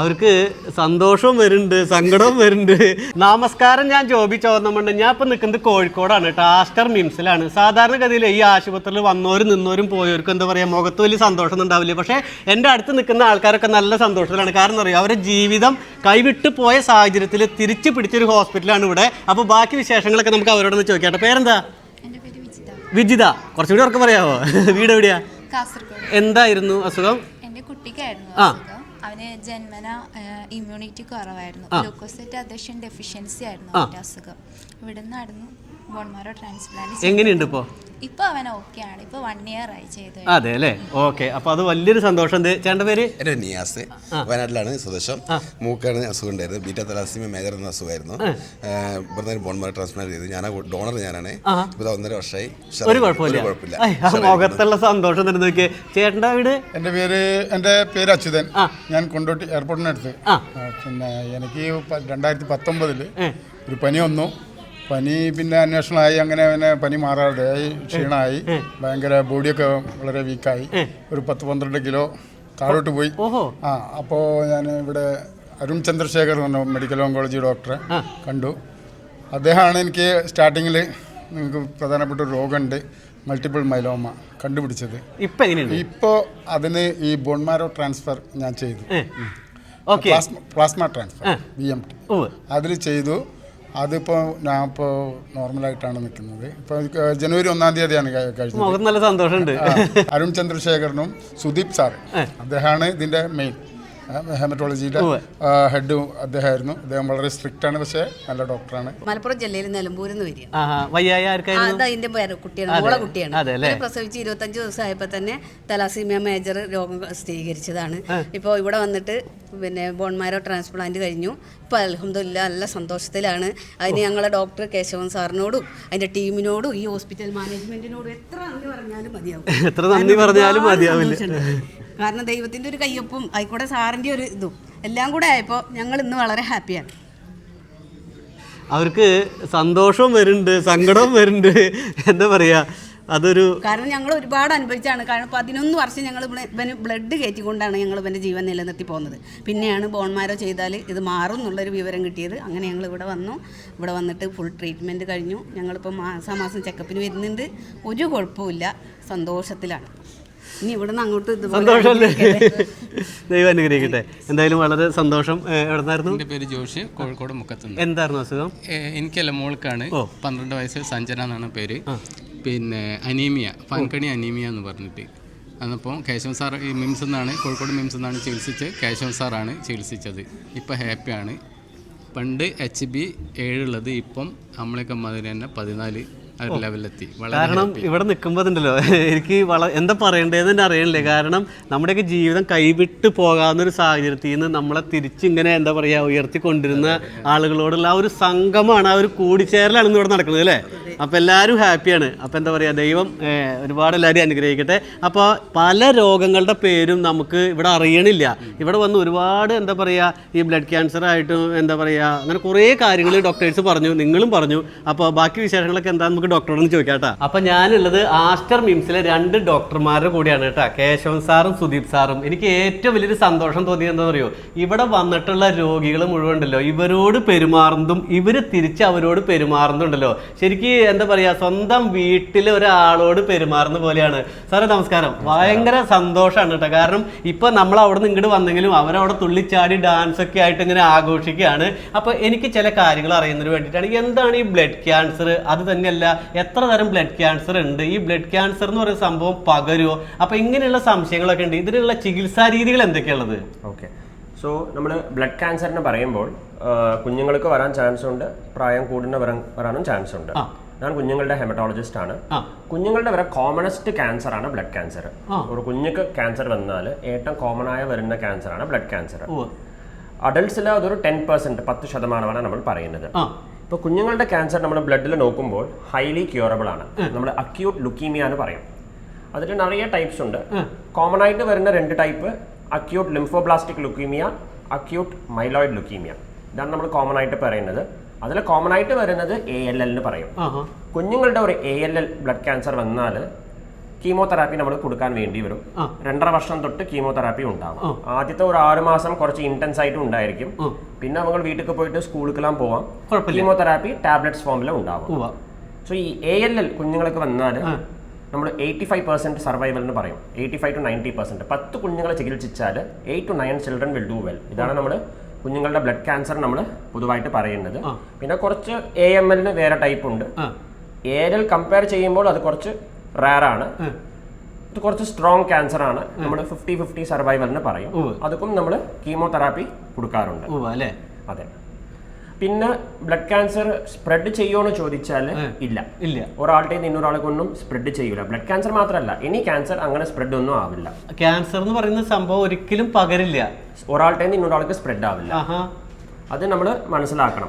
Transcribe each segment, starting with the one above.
അവർക്ക് സന്തോഷവും വരുന്നുണ്ട് സങ്കടവും വരുന്നുണ്ട്. നമസ്കാരം ഞാൻ ജോബി ചോർന്നമുണ്ട് ഞാൻ ഇപ്പം നിൽക്കുന്നത് കോഴിക്കോടാണ് കേട്ടോ. ആസ്റ്റർ മിംസിലാണ്. സാധാരണഗതിയിൽ ഈ ആശുപത്രിയിൽ വന്നവരും നിന്നവരും പോയവർക്കും എന്താ പറയുക മുഖത്ത് വലിയ സന്തോഷം ഉണ്ടാവില്ല. പക്ഷേ എന്റെ അടുത്ത് നിൽക്കുന്ന ആൾക്കാരൊക്കെ നല്ല സന്തോഷത്തിലാണ്. കാരണം അറിയാം അവരുടെ ജീവിതം കൈവിട്ട് പോയ സാഹചര്യത്തിൽ തിരിച്ചു പിടിച്ചൊരു ഹോസ്പിറ്റലാണ് ഇവിടെ. അപ്പോൾ ബാക്കി വിശേഷങ്ങളൊക്കെ നമുക്ക് അവരോടൊന്ന് ചോദിക്കാം. പേരെന്താ? വിജിത. കുറച്ചുകൂടി ഉറക്കെ പറയാമോ? വീട് എവിടെയാ? എന്തായിരുന്നു അസുഖം? ആ. അവന് ജന്മന ഇമ്മ്യൂണിറ്റി കുറവായിരുന്നു. ഗ്ലൂക്കോസൈറ്റ് അഡഷൻ ഡെഫിഷ്യൻസി ആയിരുന്നു അവന്റെ അസുഖം. ഇവിടെ നിന്നായിരുന്നു ബോൺമാരോ ട്രാൻസ്പ്ലാന്റ് എങ്ങനെയുണ്ട് ഇപ്പോൾ ഇപ്പൊ അവൻ ഓക്കെ ആണ്. ഇപ്പൊ വൺ ഇയർ ആയി ചെയ്ത്. അതെ അല്ലേ? ഓക്കെ അപ്പൊ അത് വലിയൊരു സന്തോഷം. എന്ത് ചേട്ടന്റെ പേര്? എന്റെ പേര് നിയാസ്. വയനാട്ടിലാണ് സ്വദേശം. മൂക്കാണ് അസുഖം ഉണ്ടായിരുന്നു ബീറ്റ തലാസിമ മേജർ എന്ന അസുഖമായിരുന്നു. ഇവിടുന്ന് ബോൺമാർ ട്രാൻസ്പ്ലാന്റ് ചെയ്തു. ഞാൻ ഡോണർ ഞാനാണ്. ഇപ്പൊ ഒന്നര വർഷമായി. ഒരു കുഴപ്പമില്ല. മുഖത്തുള്ള സന്തോഷം തന്നെ നോക്കിയേ. ചേട്ടന്റെ വീട്? എന്റെ പേര് എന്റെ പേര് അച്യുതൻ. ഞാൻ കൊണ്ടോട്ടി എയർപോർട്ടിനടുത്ത് പിന്നെ എനിക്ക് രണ്ടായിരത്തി പത്തൊമ്പതിൽ ഒരു പനി വന്നു. പനി പിന്നെ അന്വേഷണമായി അങ്ങനെ പിന്നെ പനി മാറാതെയായി ക്ഷീണമായി ഭയങ്കര ബോഡിയൊക്കെ വളരെ വീക്കായി. ഒരു പത്ത് പന്ത്രണ്ട് കിലോ താഴോട്ട് പോയി. ആ അപ്പോൾ ഞാൻ ഇവിടെ അരുൺ ചന്ദ്രശേഖർ എന്ന് പറഞ്ഞ മെഡിക്കൽ ഓങ്കോളജി ഡോക്ടറെ കണ്ടു. അദ്ദേഹമാണ് എനിക്ക് സ്റ്റാർട്ടിങ്ങിൽ നിങ്ങൾക്ക് പ്രധാനപ്പെട്ട ഒരു രോഗമുണ്ട് മൾട്ടിപ്പിൾ മൈലോമ കണ്ടുപിടിച്ചത്. ഇപ്പോൾ അതിന് ഈ ബോൺമാരോ ട്രാൻസ്ഫർ ഞാൻ ചെയ്തു. Plasma plasma transfer B M T അതിൽ ചെയ്തു. അതിപ്പോൾ ഞാൻ ഇപ്പോൾ നോർമലായിട്ടാണ് നിൽക്കുന്നത്. ഇപ്പോൾ ജനുവരി ഒന്നാം തീയതിയാണ് കഴി- കഴിച്ചത് നല്ല സന്തോഷമുണ്ട്. അരുൺ ചന്ദ്രശേഖരനും സുദീപ് സാറ്. അദ്ദേഹമാണ് ഇതിന്റെ മെയിൻ ഹെമറ്റോളജിയുടെ ഹെഡ് അദ്ദേഹമായിരുന്നു. അദ്ദേഹം വളരെ സ്ട്രിക്റ്റ് ആണ് പക്ഷേ നല്ല ഡോക്ടറാണ് മലപ്പുറം ജില്ലയിൽ നിലമ്പൂരിൽ നിന്ന് വരിക. വയ്യായ ആർക്കായിരുന്നു? അത് അതിന്റെ കുട്ടിയാണ് മോളെ കുട്ടിയാണ്. പ്രസവിച്ച് ഇരുപത്തഞ്ച് ദിവസമായപ്പോൾ തന്നെ തലാസീമിയ മേജർ രോഗം സ്ഥിരീകരിച്ചതാണ്. ഇപ്പോൾ ഇവിടെ വന്നിട്ട് പിന്നെ ബോൺമാരോ ട്രാൻസ്പ്ലാന്റ് കഴിഞ്ഞു. ഇപ്പോൾ അലഹമ്മദില്ല നല്ല സന്തോഷത്തിലാണ്. അതിന് ഞങ്ങളെ ഡോക്ടർ കേശവൻ സാറിനോടും അതിന്റെ ടീമിനോടും ഈ ഹോസ്പിറ്റൽ മാനേജ്മെന്റിനോടും എത്ര നന്ദി പറഞ്ഞാലും മതിയാവും. എത്ര നന്ദി പറഞ്ഞാലും മതിയാവില്ല. കാരണം ദൈവത്തിന്റെ ഒരു കയ്യൊപ്പും ആയിക്കോട്ടെ സാറിന്റെ ഒരു ഇതും എല്ലാം കൂടെ ആയപ്പോൾ ഞങ്ങൾ ഇന്ന് വളരെ ഹാപ്പിയാണ്. അവർക്ക് സന്തോഷവും വരുന്നുണ്ട് സങ്കടവും വരുന്നുണ്ട്. എന്താ പറയാ അതൊരു കാരണം ഞങ്ങൾ ഒരുപാട് അനുഭവിച്ചാണ് കാരണം പതിനൊന്ന് വർഷം ഞങ്ങൾ ഇവന് ബ്ലഡ് കയറ്റിക്കൊണ്ടാണ് ഞങ്ങൾ ഇവന്റെ ജീവൻ നിലനിർത്തി പോകുന്നത്. പിന്നെയാണ് ബോൺമാരോ ചെയ്താൽ ഇത് മാറും എന്നുള്ളൊരു വിവരം കിട്ടിയത്. അങ്ങനെ ഞങ്ങൾ ഇവിടെ വന്നു. ഇവിടെ വന്നിട്ട് ഫുൾ ട്രീറ്റ്മെന്റ് കഴിഞ്ഞു. ഞങ്ങളിപ്പോൾ മാസാമാസം ചെക്കപ്പിന് വരുന്നുണ്ട്. ഒരു കുഴപ്പമില്ല സന്തോഷത്തിലാണ്. ഇനി ഇവിടുന്ന് അങ്ങോട്ട് ഇതുപോലെ സന്തോഷമല്ലേ? ദൈവം അനുഗ്രഹിക്കട്ടെ. എന്തായാലും വളരെ സന്തോഷം. എവിടുന്നായിരുന്നു? എന്റെ പേര് ജോഷി കോഴിക്കോട് മുക്കത്തുനിന്ന് എന്തായിരുന്നു അസുഖം? എനിക്കല്ല മോൾക്കാണ്. പന്ത്രണ്ട് വയസ്സ് സഞ്ജന എന്നാണ് പേര്. പിന്നെ അനീമിയ പങ്കണി അനീമിയ എന്ന് പറഞ്ഞിട്ട്. അന്നപ്പോൾ കേശവൻ സാർ ഈ മിംസ് എന്നാണ് കോഴിക്കോട് മിംസ് എന്നാണ് ചികിത്സിച്ച് കേശവൻ സാറാണ് ചികിത്സിച്ചത്. ഇപ്പോൾ ഹാപ്പിയാണ്. പണ്ട് എച്ച് ബി ഏഴുള്ളത് ഇപ്പം നമ്മളൊക്കെ മാതിരി തന്നെ പതിനാല് ലെവലിലെത്തി കാരണം ഇവിടെ നിൽക്കുമ്പോൾ ഉണ്ടല്ലോ എനിക്ക് വള എന്താ പറയേണ്ടതെന്ന് തന്നെ അറിയണില്ലേ. കാരണം നമ്മുടെയൊക്കെ ജീവിതം കൈവിട്ട് പോകാവുന്ന ഒരു സാഹചര്യത്തിൽ നിന്ന് നമ്മളെ തിരിച്ചിങ്ങനെ എന്താ പറയുക ഉയർത്തി കൊണ്ടിരുന്ന ആളുകളോടുള്ള ആ ഒരു സംഗമമാണ് ആ ഒരു കൂടിച്ചേരലാണ് ഇന്ന് ഇവിടെ നടക്കുന്നത് അല്ലേ? അപ്പോൾ എല്ലാവരും ഹാപ്പിയാണ്. അപ്പോൾ എന്താ പറയുക ദൈവം ഒരുപാട് എല്ലാവരും അനുഗ്രഹിക്കട്ടെ. അപ്പോൾ പല രോഗങ്ങളുടെ പേരും നമുക്ക് ഇവിടെ അറിയണില്ല. ഇവിടെ വന്ന് ഒരുപാട് എന്താ പറയുക ഈ ബ്ലഡ് ക്യാൻസർ ആയിട്ടും എന്താ പറയുക അങ്ങനെ കുറേ കാര്യങ്ങൾ ഡോക്ടേഴ്സ് പറഞ്ഞു നിങ്ങളും പറഞ്ഞു. അപ്പോൾ ബാക്കി വിശേഷങ്ങളൊക്കെ എന്താ നമുക്ക് ഡോക്ടറോട് ചോദിക്കാം കേട്ടോ അപ്പോൾ ഞാനുള്ളത് ആസ്റ്റർ മിംസിലെ രണ്ട് ഡോക്ടർമാരുടെ കൂടിയാണ് കേട്ടോ. കേശവൻ സാറും സുദീപ് സാറും. എനിക്ക് ഏറ്റവും വലിയൊരു സന്തോഷം തോന്നിയത് എന്താ പറയുക ഇവിടെ വന്നിട്ടുള്ള രോഗികൾ മുഴുവൻ ഉണ്ടല്ലോ ഇവരോട് പെരുമാറുന്നതും ഇവർ തിരിച്ച് അവരോട് പെരുമാറുന്നുണ്ടല്ലോ ശരിക്കും എന്താ പറയാ സ്വന്തം വീട്ടിലെ ഒരാളോട് പെരുമാറുന്ന പോലെയാണ്. സാറേ നമസ്കാരം. ഭയങ്കര സന്തോഷമാണ് കേട്ടോ. കാരണം ഇപ്പൊ നമ്മൾ അവിടെ നിന്ന് ഇങ്ങോട്ട് വന്നെങ്കിലും അവരവിടെ തുള്ളിച്ചാടി ഡാൻസ് ഒക്കെ ആയിട്ട് ഇങ്ങനെ ആഘോഷിക്കുകയാണ്. അപ്പൊ എനിക്ക് ചില കാര്യങ്ങൾ അറിയുന്നതിന് വേണ്ടിയിട്ടാണ്. എന്താണ് ഈ ബ്ലഡ് ക്യാൻസർ അത് തന്നെയല്ല എത്ര തരം ബ്ലഡ് ക്യാൻസർ ഉണ്ട്? ഈ ബ്ലഡ് ക്യാൻസർ എന്ന് പറയുന്ന സംഭവം പകരുമോ അപ്പൊ ഇങ്ങനെയുള്ള സംശയങ്ങളൊക്കെ ഉണ്ട്. ഇതിനുള്ള ചികിത്സാ രീതികൾ എന്തൊക്കെയുള്ളത് ഓക്കെ. സോ നമ്മൾ ബ്ലഡ് ക്യാൻസറിന് പറയുമ്പോൾ കുഞ്ഞുങ്ങൾക്ക് വരാൻ ചാൻസ് ഉണ്ട്. പ്രായം കൂടുന്ന വരാൻ വരാനും ചാൻസ് ഉണ്ട്. ഞാൻ കുഞ്ഞുങ്ങളുടെ ഹെമറ്റോളജിസ്റ്റ് ആണ്. കുഞ്ഞുങ്ങളുടെ വരെ കോമണസ്റ്റ് ക്യാൻസർ ആണ് ബ്ലഡ് ക്യാൻസർ ഒരു കുഞ്ഞുക്ക് ക്യാൻസർ വന്നാൽ ഏറ്റവും കോമൺ ആയ വരുന്ന ക്യാൻസർ ആണ് ബ്ലഡ് ക്യാൻസർ അഡൾട്ട്സിൽ അതൊരു ടെൻ പെർസെന്റ് പത്ത് ശതമാനമാണ് നമ്മൾ പറയുന്നത്. ഇപ്പോൾ കുഞ്ഞുങ്ങളുടെ ക്യാൻസർ നമ്മുടെ ബ്ലഡിൽ നോക്കുമ്പോൾ ഹൈലി ക്യൂറബിൾ ആണ്. നമ്മൾ അക്യൂട്ട് ലുക്കീമിയ എന്ന് പറയും. അതിൽ നിറയെ ടൈപ്സ് ഉണ്ട്. കോമൺ ആയിട്ട് വരുന്ന രണ്ട് type acute lymphoblastic leukaemia acute myeloid leukaemia ഇതാണ് നമ്മൾ കോമൺ ആയിട്ട് പറയുന്നത്. അതിൽ കോമൺ ആയിട്ട് വരുന്നത് എ എൽ എൽ എന്ന് പറയും. കുഞ്ഞുങ്ങളുടെ ഒരു A L L blood cancer വന്നാൽ കീമോതെറാപ്പി നമ്മൾ കൊടുക്കാൻ വേണ്ടി വരും. രണ്ടര വർഷം തൊട്ട് കീമോതെറാപ്പി ഉണ്ടാവും ആദ്യത്തെ ഒരു ആറ് മാസം കുറച്ച് ഇന്റൻസ് ആയിട്ട് ഉണ്ടായിരിക്കും. പിന്നെ നമ്മൾ വീട്ടിൽ പോയിട്ട് സ്കൂളിലെല്ലാം പോവാം. കീമോതെറാപ്പി ടാബ്ലറ്റ്സ് ഫോമിൽ ഉണ്ടാവും. സോ ഈ എ എൽ എൽ കുഞ്ഞുങ്ങൾക്ക് വന്നാൽ നമ്മൾ എയ്റ്റി ഫൈവ് പെർസെന്റ് സർവൈവൽ എന്ന് പറയും. Eighty five to ninety percent പത്ത് കുഞ്ഞുങ്ങളെ ചികിത്സിച്ചാൽ eight to nine children will do well ഇതാണ് നമ്മൾ കുഞ്ഞുങ്ങളുടെ ബ്ലഡ് ക്യാൻസർ നമ്മൾ പൊതുവായിട്ട് പറയുന്നത്. പിന്നെ കുറച്ച് എ എം എല്ലിന് വേറെ ടൈപ്പ് ഉണ്ട്. എ എൽ കമ്പയർ ചെയ്യുമ്പോൾ അത് കുറച്ച് റയർ ആണ്. ഇത് കുറച്ച് സ്ട്രോങ് ക്യാൻസർ ആണ്. നമ്മൾ ഫിഫ്റ്റി ഫിഫ്റ്റി സർവൈവൽ എന്ന് പറയും. അതൊക്കെ നമ്മൾ കീമോതെറാപ്പി കൊടുക്കാറുണ്ട്. അല്ലേ? അതെ. പിന്നെ ബ്ലഡ് ക്യാൻസർ സ്പ്രെഡ് ചെയ്യുമോ ചോദിച്ചാൽ ഇല്ല. ഇല്ല. ഒരാളുടെ ഇന്നൊരാളെ കൊണ്ടും സ്പ്രെഡ് ചെയ്യൂല. ബ്ലഡ് ക്യാൻസർ മാത്രമല്ല ഇനി ക്യാൻസർ അങ്ങനെ സ്പ്രെഡ് ഒന്നും ആവില്ല. ക്യാൻസർ എന്ന് പറയുന്ന സംഭവം ഒരിക്കലും പകരില്ല. ഒരാളുടെ ഇന്നൊരാൾക്ക് സ്പ്രെഡ് ആവില്ല. അത് നമ്മൾ മനസ്സിലാക്കണം.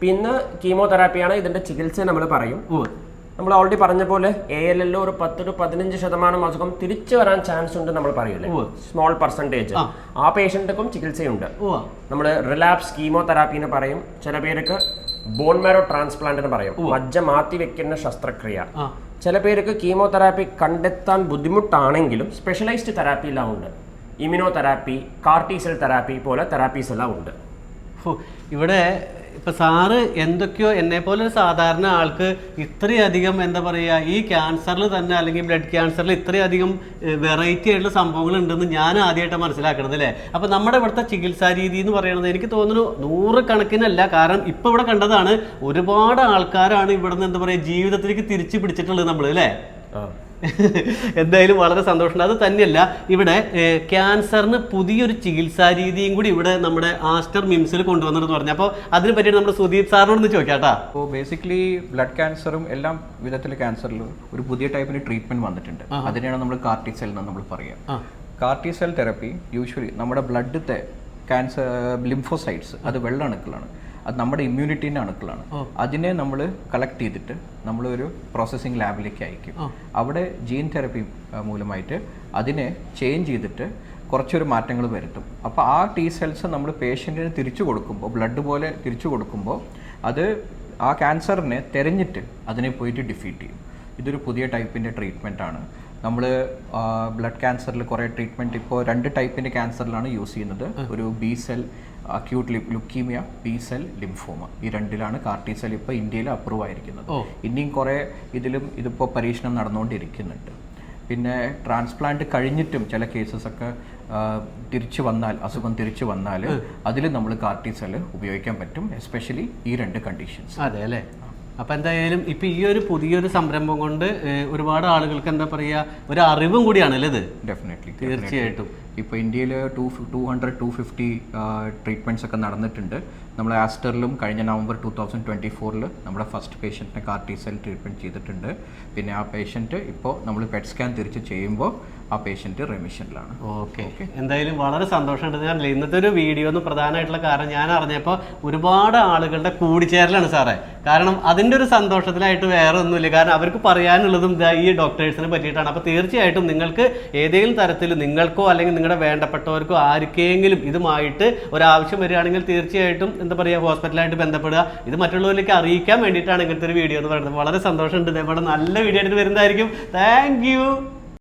പിന്നെ കീമോതെറാപ്പിയാണ് ഇതിന്റെ ചികിത്സ നമ്മൾ പറയും. നമ്മൾ ഓൾറെഡി പറഞ്ഞ പോലെ എ എൽ എല്ലോ ഒരു പത്ത് ടു പതിനഞ്ച് ശതമാനം അസുഖം തിരിച്ചു വരാൻ ചാൻസ് ഉണ്ട് നമ്മൾ പറയൂലേ? ഉവ്വ്. സ്മോൾ പെർസെന്റേജ് ആ. പേഷ്യന്റുക്കും ചികിത്സയുണ്ട്. നമ്മൾ റിലാപ്സ് കീമോതെറാപ്പി തെറാപ്പിന്ന് പറയും. ചില പേർക്ക് ബോൺ മാരോ ട്രാൻസ്പ്ലാന്റ് എന്ന് പറയും. മജ്ജ മാറ്റി വെക്കുന്ന ശസ്ത്രക്രിയ. ചില പേർക്ക് കീമോതെറാപ്പി കണ്ടെത്താൻ ബുദ്ധിമുട്ടാണെങ്കിലും സ്പെഷ്യലൈസ്ഡ് തെറാപ്പി എല്ലാം ഉണ്ട്. Immunotherapy CAR T cell therapy പോലെ തെറാപ്പീസ് എല്ലാം ഉണ്ട്. ഇവിടെ ഇപ്പൊ സാറ് എന്തൊക്കെയോ എന്നെ പോലെ ഒരു സാധാരണ ആൾക്ക് ഇത്രയധികം എന്താ പറയുക ഈ ക്യാൻസറിൽ തന്നെ അല്ലെങ്കിൽ ബ്ലഡ് ക്യാൻസറിൽ ഇത്രയധികം വെറൈറ്റി ആയിട്ടുള്ള സംഭവങ്ങൾ ഉണ്ടെന്ന് ഞാൻ ആദ്യമായിട്ട് മനസ്സിലാക്കണത് അല്ലേ? അപ്പൊ നമ്മുടെ ഇവിടുത്തെ ചികിത്സാ രീതി എന്ന് പറയുന്നത് എനിക്ക് തോന്നുന്നു നൂറ് കണക്കിനല്ല കാരണം ഇപ്പൊ ഇവിടെ കണ്ടതാണ് ഒരുപാട് ആൾക്കാരാണ് ഇവിടെ നിന്ന് എന്താ പറയുക ജീവിതത്തിലേക്ക് തിരിച്ചു പിടിച്ചിട്ടുള്ളത് നമ്മൾ അല്ലേ? എന്തായാലും വളരെ സന്തോഷമുണ്ട്. അത് തന്നെയല്ല ഇവിടെ ക്യാൻസറിന് പുതിയൊരു ചികിത്സാ രീതിയും കൂടി ഇവിടെ നമ്മുടെ ആസ്റ്റർ മിംസിൽ കൊണ്ടുവന്നിട്ട് പറഞ്ഞു. അപ്പോൾ അതിനെ പറ്റിയിട്ട് നമ്മുടെ സുദീപ് സാറിനോട് ഒന്ന് ചോദിക്കാട്ടാ അപ്പോൾ ബേസിക്കലി ബ്ലഡ് ക്യാൻസറും എല്ലാം വിധത്തിലെ ക്യാൻസറിലും ഒരു പുതിയ ടൈപ്പിന് ട്രീറ്റ്മെന്റ് വന്നിട്ടുണ്ട്. അതിനെയാണ് നമ്മൾ കാർട്ടി സെൽ എന്ന് നമ്മൾ പറയുക കാർട്ടി സെൽ തെറപ്പി യൂഷ്വലി നമ്മുടെ ബ്ലഡിലത്തെ ക്യാൻസർ ലിംഫോസൈറ്റ്സ് അത് വെള്ള അണുക്കളാണ് അത് നമ്മുടെ ഇമ്മ്യൂണിറ്റീന്റെ അണുക്കളാണ്. അതിനെ നമ്മൾ കളക്ട് ചെയ്തിട്ട് നമ്മൾ ഒരു പ്രോസസ്സിംഗ് ലാബിലേക്ക് അയക്കും അവിടെ ജീൻ തെറപ്പി മൂലമായിട്ട് അതിനെ ചേഞ്ച് ചെയ്തിട്ട് കുറച്ചൊരു മാറ്റങ്ങൾ വരുത്തും. അപ്പോൾ ആ ടി സെൽസ് നമ്മൾ പേഷ്യന്റിന് തിരിച്ചു കൊടുക്കുമ്പോൾ ബ്ലഡ് പോലെ തിരിച്ചു കൊടുക്കുമ്പോൾ അത് ആ ക്യാൻസറിനെ തിരഞ്ഞിട്ട് അതിനെ പോയിട്ട് ഡിഫീറ്റ് ചെയ്യും. ഇതൊരു പുതിയ ടൈപ്പിന്റെ ട്രീറ്റ്മെന്റ് ആണ്. നമ്മൾ ബ്ലഡ് ക്യാൻസറിൽ കുറേ ട്രീറ്റ്മെന്റ് ഇപ്പോൾ രണ്ട് ടൈപ്പിന്റെ ക്യാൻസറിലാണ് യൂസ് ചെയ്യുന്നത്. ഒരു B cell acute leukaemia B cell lymphoma ഈ രണ്ടിലാണ് കാർട്ടി സെൽ ഇപ്പോൾ ഇന്ത്യയിൽ അപ്രൂവ് ആയിരിക്കുന്നത്. ഇനിയും കുറേ ഇതിലും ഇതിപ്പോൾ പരീക്ഷണം നടന്നുകൊണ്ടിരിക്കുന്നുണ്ട് പിന്നെ ട്രാൻസ്പ്ലാന്റ് കഴിഞ്ഞിട്ടും ചില കേസസ് ഒക്കെ തിരിച്ചു വന്നാൽ അസുഖം തിരിച്ചു വന്നാൽ അതിൽ നമ്മൾ കാർട്ടി സെൽ ഉപയോഗിക്കാൻ പറ്റും എസ്പെഷ്യലി ഈ രണ്ട് കണ്ടീഷൻസ് അതെ അല്ലേ? അപ്പോൾ എന്തായാലും ഇപ്പോൾ ഈ ഒരു പുതിയൊരു സംരംഭം കൊണ്ട് ഒരുപാട് ആളുകൾക്ക് എന്താ പറയുക ഒരു അറിവും കൂടിയാണ് അല്ലേ ഇത്? ഡെഫിനറ്റ്ലി തീർച്ചയായിട്ടും. ഇപ്പോൾ ഇന്ത്യയിൽ two two hundred to fifty treatments ഒക്കെ നടന്നിട്ടുണ്ട്. നമ്മൾ ആസ്റ്ററിലും കഴിഞ്ഞ നവംബർ ടു തൗസൻഡ് ട്വന്റി ഫോറിൽ നമ്മുടെ ഫസ്റ്റ് പേഷ്യന്റിനെ കാർട്ടി സെൽ ട്രീറ്റ്മെന്റ് ചെയ്തിട്ടുണ്ട്. പിന്നെ ആ പേഷ്യന്റ് ഇപ്പോൾ നമ്മൾ പെറ്റ് സ്കാൻ തിരിച്ച് ചെയ്യുമ്പോൾ ആ പേഷ്യന്റ് റെമിഷനിലാണ് ഓക്കെ. എന്തായാലും വളരെ സന്തോഷമുണ്ട് ഞാൻ ഇന്നത്തെ ഒരു വീഡിയോ എന്ന് പ്രധാനമായിട്ടുള്ള കാരണം ഞാൻ അറിഞ്ഞപ്പോൾ ഒരുപാട് ആളുകളുടെ കൂടിച്ചേരലാണ് സാറേ. കാരണം അതിന്റെ ഒരു സന്തോഷത്തിലായിട്ട് വേറെ ഒന്നുമില്ല കാരണം അവർക്ക് പറയാനുള്ളതും ഈ ഡോക്ടേഴ്സിനെ പറ്റിയിട്ടാണ്. അപ്പോൾ തീർച്ചയായിട്ടും നിങ്ങൾക്ക് ഏതെങ്കിലും തരത്തിൽ നിങ്ങൾക്കോ അല്ലെങ്കിൽ നിങ്ങളുടെ വേണ്ടപ്പെട്ടവർക്കോ ആർക്കെങ്കിലും ഇതുമായിട്ട് ഒരാവശ്യം വരികയാണെങ്കിൽ തീർച്ചയായിട്ടും എന്താ പറയുക ഹോസ്പിറ്റലായിട്ട് ബന്ധപ്പെടുക. ഇത് മറ്റുള്ളവരിലേക്ക് അറിയിക്കാൻ വേണ്ടിയിട്ടാണ് ഇങ്ങനത്തെ ഒരു വീഡിയോ എന്ന് പറയുന്നത്. വളരെ സന്തോഷമുണ്ട്. ഇവിടെ നല്ല വീഡിയോ ആയിട്ട് വരുന്നതായിരിക്കും. താങ്ക്